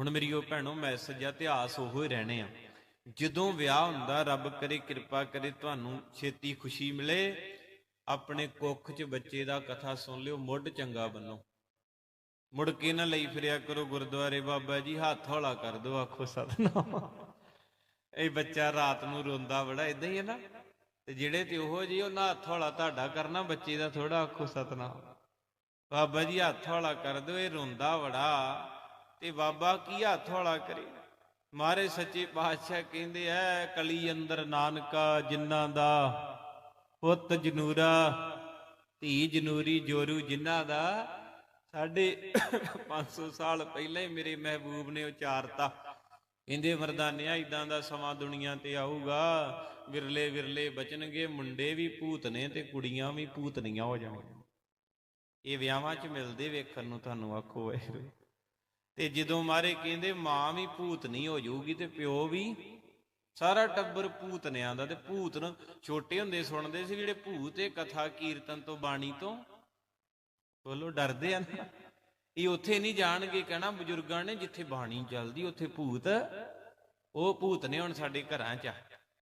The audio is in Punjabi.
ਹੁਣ ਮੇਰੀ ਉਹ ਭੈਣੋ ਮੈਸੇਜ ਆ, ਇਤਿਹਾਸ ਉਹੋ ਹੀ ਰਹਿਣੇ ਆ। ਜਦੋਂ ਵਿਆਹ ਹੁੰਦਾ, ਰੱਬ ਕਰੇ ਕਿਰਪਾ ਕਰੇ ਤੁਹਾਨੂੰ ਛੇਤੀ ਖੁਸ਼ੀ ਮਿਲੇ, ਆਪਣੇ ਕੁੱਖ 'ਚ ਬੱਚੇ ਦਾ ਕਥਾ ਸੁਣ ਲਿਓ, ਮੁੱਢ ਚੰਗਾ ਬੰਨੋ। ਮੁੜ ਕੇ ਨਾ ਲਈ ਫਿਰਿਆ ਕਰੋ ਗੁਰਦੁਆਰੇ, ਬਾਬਾ ਜੀ ਹੱਥ ਹੌਲਾ ਕਰ ਦਿਓ, ਆਖੋ ਸਤਨਾਮ। ਇਹ ਬੱਚਾ ਰਾਤ ਨੂੰ ਰੋਂਦਾ ਬੜਾ ਇਦਾਂ ਹੀ ਹੈ ਨਾ। ਤੇ ਜਿਹੜੇ ਤੇ ਉਹੋ ਜੀ ਉਹਨਾਂ ਹੱਥ ਹੌਲਾ ਤੁਹਾਡਾ ਕਰਨਾ, ਬੱਚੇ ਦਾ ਥੋੜਾ ਆਖੋ ਸਤਨਾਮ। ਬਾਬਾ ਜੀ ਹੱਥ ਹੌਲਾ ਕਰ ਦਿਓ, ਇਹ ਰੋਂਦਾ ਬੜਾ। ਤੇ ਬਾਬਾ ਕੀ ਹੱਥ ਹੌਲਾ ਕਰੇ? ਮਾਰੇ ਸੱਚੇ ਪਾਤਸ਼ਾਹ ਕਹਿੰਦੇ ਐ ਕਲੀ ਅੰਦਰ ਨਾਨਕਾ ਜਿਨ੍ਹਾਂ ਦਾ ਪੁੱਤ ਜਨੂਰਾ, ਧੀ ਜਨੂਰੀ ਜੋਰੂ ਜਿਨ੍ਹਾਂ ਦਾ ਸਾਡੇ 500 ਸਾਲ ਪਹਿਲਾਂ ਹੀ ਮੇਰੇ ਮਹਿਬੂਬ ਨੇ ਉਚਾਰਤਾ। ਕਹਿੰਦੇ, ਮਰਦਾਨਿਆ ਇਦਾਂ ਦਾ ਸਮਾਂ ਦੁਨੀਆ ਤੇ ਆਊਗਾ। ਵਿਰਲੇ ਵਿਰਲੇ ਬਚਣਗੇ, ਮੁੰਡੇ ਵੀ ਭੂਤ ਨੇ ਤੇ ਕੁੜੀਆਂ ਵੀ ਭੂਤਨੀਆਂ ਹੋ ਜਾਣਗੀਆਂ। ਇਹ ਵਿਆਹਾਂ 'ਚ ਮਿਲਦੇ ਵੇਖਣ ਨੂੰ ਤੁਹਾਨੂੰ ਆਖੋ ਵਾਹਿਗੁਰੂ ਤੇ ਜਦੋਂ ਮਾਰੇ ਕਹਿੰਦੇ, ਮਾਂ ਵੀ ਭੂਤ ਨਹੀਂ ਹੋ ਜਾਊਗੀ ਤੇ ਪਿਓ ਵੀ? ਸਾਰਾ ਟੱਬਰ ਭੂਤਨਿਆਂ ਦਾ ਤੇ ਭੂਤ ਨੂੰ ਛੋਟੇ ਹੁੰਦੇ ਸੁਣਦੇ ਸੀ ਜਿਹੜੇ ਭੂਤ ਇਹ ਕਥਾ ਕੀਰਤਨ ਤੋਂ ਬਾਣੀ ਤੋਂ। ਬੋਲੋ, ਡਰਦੇ ਆ ਨਾ। ਇਹ ਉੱਥੇ ਨਹੀਂ ਜਾਣਗੇ, ਕਹਿਣਾ ਬਜ਼ੁਰਗਾਂ ਨੇ ਜਿੱਥੇ ਬਾਣੀ ਚੱਲਦੀ, ਉੱਥੇ ਭੂਤ, ਉਹ ਭੂਤ ਨੇ ਹੁਣ ਸਾਡੇ ਘਰਾਂ 'ਚ ਆ।